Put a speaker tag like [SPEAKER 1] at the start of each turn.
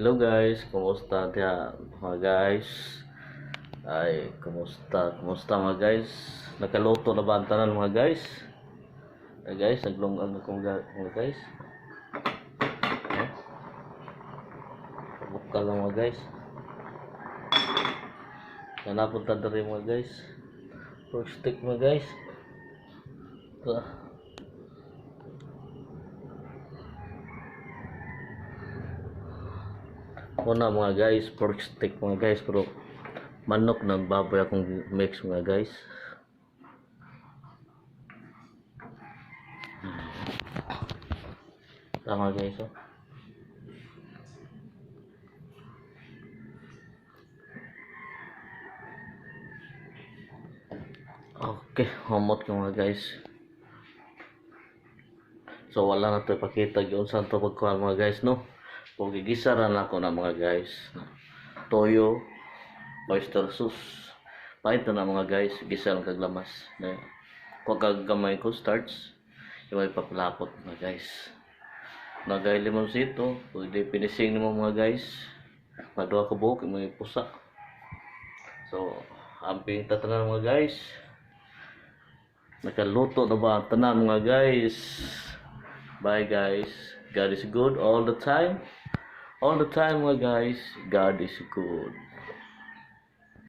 [SPEAKER 1] Hello guys, kumusta dia mga guys? Ay, kumusta? Kumusta mga guys? Nakaluto na ba ang tanan mga guys? Ay guys, naglungan ako mga guys. Eh? Buka lang mga guys. Nanapunta na rin mga guys. Pork stick mga guys. Ito Una mga guys, pork stick mga guys, pero manok ng baboy akong mix mga guys. Tama guys, oh. Okay, humot ko mga guys. So wala na to ipakita yun sa to pagkuhan mga guys no. Kung gigisaran ako na mga guys. Toyo, oyster sauce. Pahit na mga guys, gisa lang kaglamas. Kung kagamay ko starts, may papalapot mga guys. Nagay limon sito, pwede pinising mo mga guys. Madua ka buhok, may pusa. So, amping tatanan mga guys. Nakaluto na ba tanan mga guys? Bye guys. God is good all the time. All the time mga guys. God is good.